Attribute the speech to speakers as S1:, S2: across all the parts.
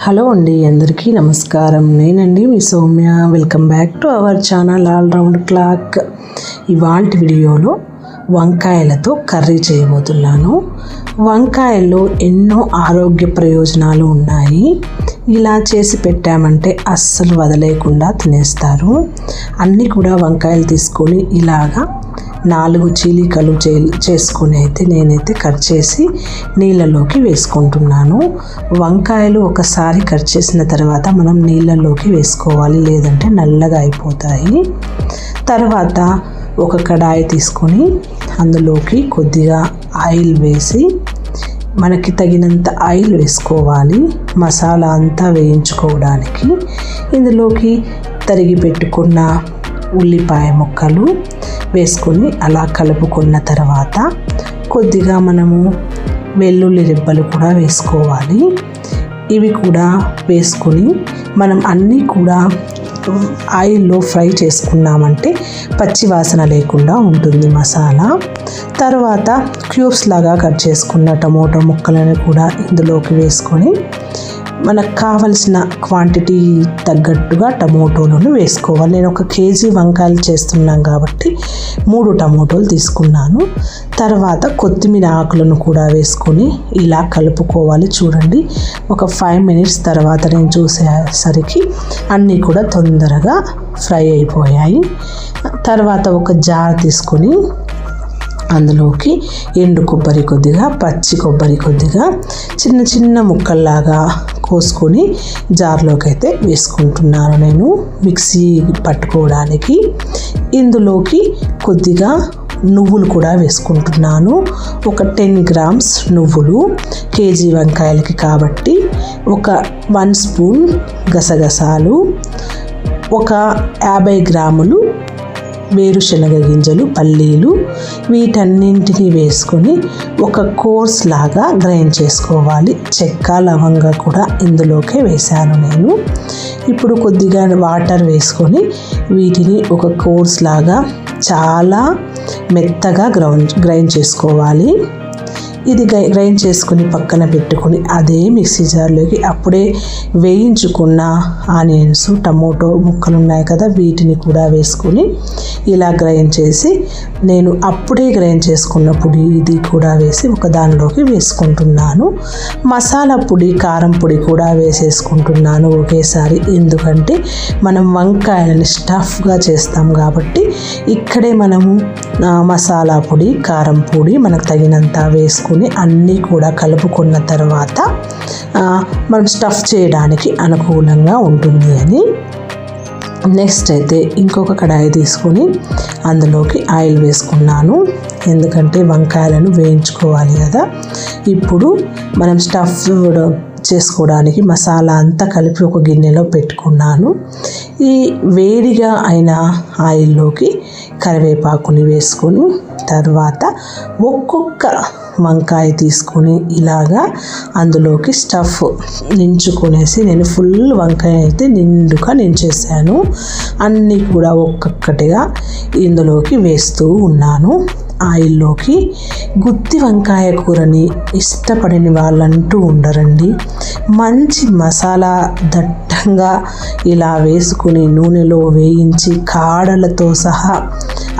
S1: Hello అండి అందరికీ నమస్కారం. నేనండి మీ Soumya. Welcome back to our channel all round clock ఇవాళ వీడియోలో వంకాయలతో కర్రీ చేయబోతున్నాను. వంకాయల్లో ఎన్నో ఆరోగ్య ప్రయోజనాలు ఉన్నాయి. ఇలా చేసి పెట్టామంటే అస్సలు వదలేకుండా తినేస్తారు. అన్నీ కూడా వంకాయలు తీసుకొని ఇలాగా నాలుగు చీలికలు చే చేసుకుని అయితే నేనైతే కట్ చేసి నీళ్ళలోకి వేసుకుంటున్నాను. వంకాయలు ఒకసారి కట్ చేసిన తర్వాత మనం నీళ్ళలోకి వేసుకోవాలి లేదంటే నల్లగా అయిపోతాయి. తర్వాత ఒక కడాయి తీసుకొని అందులోకి కొద్దిగా ఆయిల్ వేసి మనకి తగినంత ఆయిల్ వేసుకోవాలి మసాలా అంతా వేయించుకోవడానికి. ఇందులోకి తరిగి పెట్టుకున్న ఉల్లిపాయ ముక్కలు వేసుకొని అలా కలుపుకున్న తర్వాత కొద్దిగా మనము వెల్లుల్లి రెబ్బలు కూడా వేసుకోవాలి. ఇవి కూడా వేసుకొని మనం అన్నీ కూడా ఆయిల్లో ఫ్రై చేసుకున్నామంటే పచ్చి వాసన లేకుండా ఉంటుంది మసాలా. తర్వాత క్యూబ్స్ లాగా కట్ చేసుకున్న టమోటో ముక్కలను కూడా ఇందులోకి వేసుకొని మనకు కావలసిన క్వాంటిటీ తగ్గట్టుగా టమోటోలను వేసుకోవాలి. నేను ఒక కేజీ వంకాయలు చేస్తున్నాను కాబట్టి మూడు టమోటోలు తీసుకున్నాను. తర్వాత కొత్తిమీర ఆకులను కూడా వేసుకొని ఇలా కలుపుకోవాలి. చూడండి ఒక ఫైవ్ మినిట్స్ తర్వాత నేను చూసేసరికి అన్నీ కూడా తొందరగా ఫ్రై అయిపోయాయి. తర్వాత ఒక జార్ తీసుకొని అందులోకి ఎండు కొబ్బరి కొద్దిగా పచ్చి కొబ్బరి కొద్దిగా చిన్న చిన్న ముక్కల్లాగా కోసుకొని జార్లోకి అయితే వేసుకుంటున్నాను నేను మిక్సీ పట్టుకోవడానికి. ఇందులోకి కొద్దిగా నువ్వులు కూడా వేసుకుంటున్నాను. ఒక టెన్ గ్రామ్స్ నువ్వులు కేజీ వంకాయలకి కాబట్టి ఒక వన్ స్పూన్ గసగసాలు ఒక యాభై గ్రాములు వేరుశనగ గింజలు పల్లీలు వీటన్నింటినీ వేసుకొని ఒక కోర్స్ లాగా గ్రైండ్ చేసుకోవాలి. చెక్క లవంగా కూడా ఇందులోకే వేశాను నేను. ఇప్పుడు కొద్దిగా వాటర్ వేసుకొని వీటిని ఒక కోర్స్ లాగా చాలా మెత్తగా గ్రౌండ్ గ్రైండ్ చేసుకోవాలి. ఇది గ్రైండ్ చేసుకుని పక్కన పెట్టుకొని అదే మిక్సీ జార్లోకి అప్పుడే వేయించుకున్న ఆనియన్స్ టమోటో ముక్కలు ఉన్నాయి కదా వీటిని కూడా వేసుకొని ఇలా గ్రైండ్ చేసి నేను అప్పుడే గ్రైండ్ చేసుకున్న పొడి ఇది కూడా వేసి ఒక దానిలోకి వేసుకుంటున్నాను. మసాలా పొడి కారం పొడి కూడా వేసేసుకుంటున్నాను ఒకేసారి. ఎందుకంటే మనం వంకాయలని స్టఫ్గా చేస్తాం కాబట్టి ఇక్కడే మనము మసాలా పొడి కారం పొడి మనకు తగినంత వేసుకుని అన్నీ కూడా కలుపుకున్న తర్వాత మనం స్టఫ్ చేయడానికి అనుకూలంగా ఉంటుంది అని. నెక్స్ట్ అయితే ఇంకొక కడాయి తీసుకొని అందులోకి ఆయిల్ వేసుకున్నాను. ఎందుకంటే వంకాయలను వేయించుకోవాలి కదా. ఇప్పుడు మనం స్టఫ్ చేసుకోవడానికి మసాలా అంతా కలిపి ఒక గిన్నెలో పెట్టుకున్నాను. ఈ వేడిగా అయిన ఆయిల్లోకి కరివేపాకుని వేసుకొని తర్వాత ఒక్కొక్క వంకాయ తీసుకొని ఇలాగా అందులోకి స్టఫ్ నించుకునేసి నేను ఫుల్ వంకాయ అయితే నిండుగా నించేసాను. అన్నీ కూడా ఒక్కొక్కటిగా ఇందులోకి వేస్తూ ఉన్నాను. ఆయిల్లోకి గుత్తి వంకాయ కూరని ఇష్టపడని వాళ్ళంటూ ఉండరండి. మంచి మసాలా దట్టంగా ఇలా వేసుకుని నూనెలో వేయించి కాడలతో సహా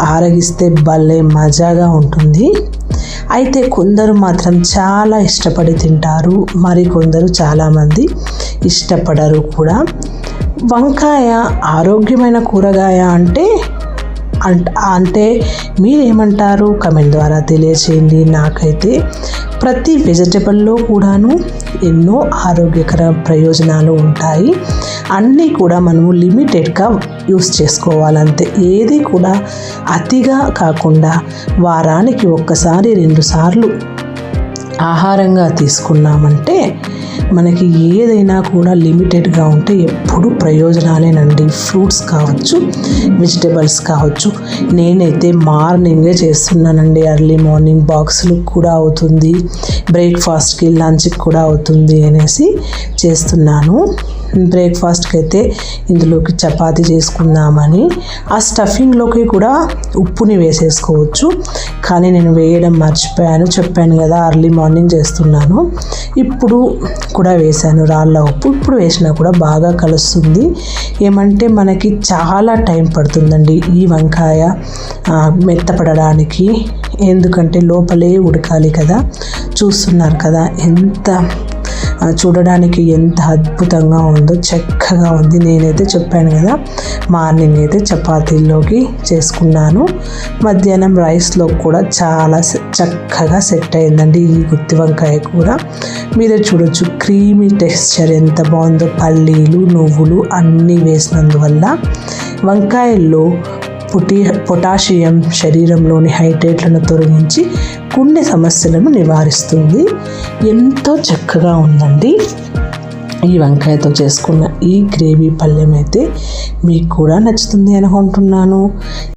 S1: ఆరగిస్తే భలే మజాగా ఉంటుంది. అయితే కొందరు మాత్రం చాలా ఇష్టపడి తింటారు. మరి కొందరు చాలామంది ఇష్టపడరు కూడా. వంకాయ ఆరోగ్యమైన కూరగాయ అంటే అంటే మీరేమంటారు? కమెంట్ ద్వారా తెలియచేయండి. నాకైతే ప్రతి వెజిటబుల్లో కూడాను ఎన్నో ఆరోగ్యకర ప్రయోజనాలు ఉంటాయి. అన్నీ కూడా మనము లిమిటెడ్గా యూస్ చేసుకోవాలంతే. ఏది కూడా అతిగా కాకుండా వారానికి ఒక్కసారి రెండుసార్లు ఆహారంగా తీసుకున్నామంటే మనకి ఏదైనా కూడా లిమిటెడ్గా ఉంటే ఎప్పుడు ప్రయోజనాలేనండి ఫ్రూట్స్ కావచ్చు వెజిటేబుల్స్ కావచ్చు. నేనైతే మార్నింగే చేస్తున్నానండి. ఎర్లీ మార్నింగ్ బాక్సులు కూడా అవుతుంది. బ్రేక్ఫాస్ట్కి లంచ్కి కూడా అవుతుంది అనేసి చేస్తున్నాను. బ్రేక్ఫాస్ట్కి అయితే ఇందులోకి చపాతీ చేసుకుందామని ఆ స్టఫింగ్లోకి కూడా ఉప్పుని వేసేసుకోవచ్చు. కానీ నేను వేయడం మర్చిపోయాను. చెప్పాను కదా అర్లీ మార్నింగ్ చేస్తున్నాను. ఇప్పుడు కూడా వేశాను రాళ్ళ ఉప్పు. ఇప్పుడు వేసినా కూడా బాగా కలుస్తుంది. ఏమంటే మనకి చాలా టైం పడుతుందండి ఈ వంకాయ మెత్తపడడానికి. ఎందుకంటే లోపలే ఉడకాలి కదా. చూస్తున్నారు కదా ఎంత చూడడానికి ఎంత అద్భుతంగా ఉందో చక్కగా ఉంది. నేనైతే చెప్పాను కదా మార్నింగ్ అయితే చపాతీల్లోకి చేసుకున్నాను. మధ్యాహ్నం రైస్లో కూడా చాలా సె- చక్కగా సెట్ అయిందండి ఈ గుత్తి వంకాయ కూర. మీరే చూడొచ్చు క్రీమీ టెక్స్చర్ ఎంత బాగుందో. పల్లీలు నువ్వులు అన్నీ వేసినందువల్ల వంకాయల్లో పుటి పొటాషియం శరీరంలోని హైడ్రేట్లను తొలగించి గుండె సమస్యలను నివారిస్తుంది. ఎంతో చక్కగా ఉందండి. ఈ వంకాయతో చేసుకున్న ఈ గ్రేవీ పళ్ళెం అయితే మీకు కూడా నచ్చుతుంది అనుకుంటున్నాను.